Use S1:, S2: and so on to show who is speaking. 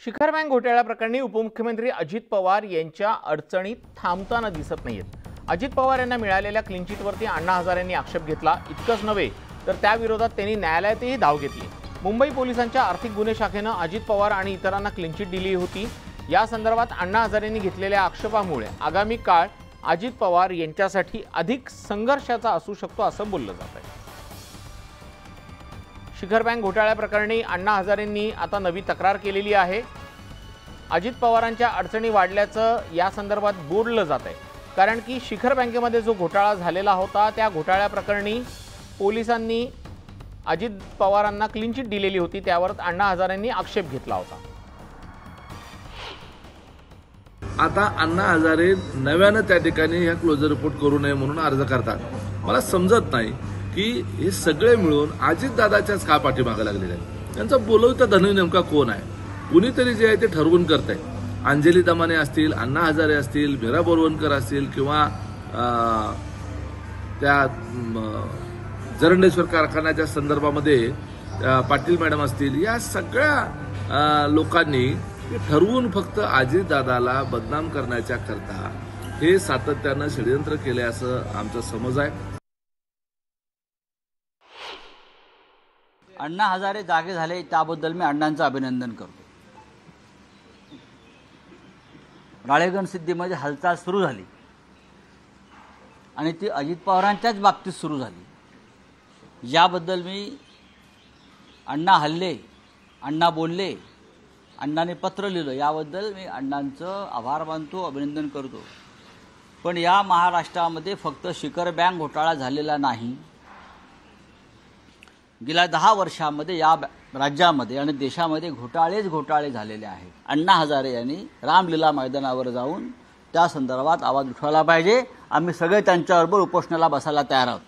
S1: शिखर बँक घोटाळ्याप्रकरणी उपमुख्यमंत्री अजित पवार यांच्या अडचणीत थांबताना दिसत नाहीत अजित पवार यांना मिळालेल्या क्लिनचिटवरती अण्णा हजारेंनी आक्षेप घेतला. इतकंच नव्हे तर त्याविरोधात त्यांनी न्यायालयातही धाव घेतली. मुंबई पोलिसांच्या आर्थिक गुन्हे शाखेनं अजित पवार आणि इतरांना क्लिनचिट दिली होती. या संदर्भात अण्णा हजारेंनी घेतलेल्या आक्षेपामुळे आगामी काळ अजित पवार यांच्यासाठी अधिक संघर्षाचा असू शकतो असं बोललं जात आहे शिखर बँक घोटाळ्याप्रकरणी अण्णा हजारेंनी आता नवी तक्रार केलेली आहे. अजित पवारांच्या अडचणी वाढल्याचं या संदर्भात बोललं जात आहे. कारण की शिखर बँकेमध्ये जो घोटाळा झालेला होता त्या घोटाळ्याप्रकरणी पोलिसांनी अजित पवारांना क्लीन चिट दिलेली होती त्यावर अण्णा हजारेंनी आक्षेप घेतला होता.
S2: आता अण्णा हजारे नव्यानं त्या ठिकाणी ह्या क्लोजर रिपोर्ट करू नये म्हणून अर्ज करतात. मला समजत नाही की हे सगळे मिळून अजितदादाच्याच का पाठीमागं लागलेले आहेत? त्यांचा बोलवता धनी नेमका कोण आहे? कुणीतरी जे आहे ते ठरवून करत आहे अंजली दमाने असतील अण्णा हजारे असतील मीरा बोरवणकर असतील किंवा त्या जरंडेश्वर कारखान्याच्या संदर्भामध्ये पाटील मॅडम असतील या सगळ्या लोकांनी ठरवून फक्त अजितदादाला बदनाम करण्याच्या करता हे सातत्यानं षडयंत्र केले असं आमचा समज आहे.
S3: अण्णा हजारे जागे झाले त्याबद्दल मी अण्णांचं अभिनंदन करतो. राळेगण सिद्धीमध्ये हालचाल सुरू झाली. आणि ती अजित पवारांच्याच बाबतीत सुरू झाली. याबद्दल मी अण्णा हल्ले अण्णा बोलले अण्णाने पत्र लिहिलं याबद्दल मी अण्णांचं आभार मानतो अभिनंदन करतो. पण या महाराष्ट्रामध्ये फक्त शिखर बँक घोटाळा झालेला नाही. गेल्या दहा वर्षामध्ये या राज्यामध्ये आणि देशामध्ये घोटाळेच घोटाळे झालेले आहेत. अण्णा हजारे यांनी रामलीला मैदानावर जाऊन त्या संदर्भात आवाज उठवायला पाहिजे. आम्ही सगळे त्यांच्याबरोबर उपोषणाला बसायला तयार आहोत.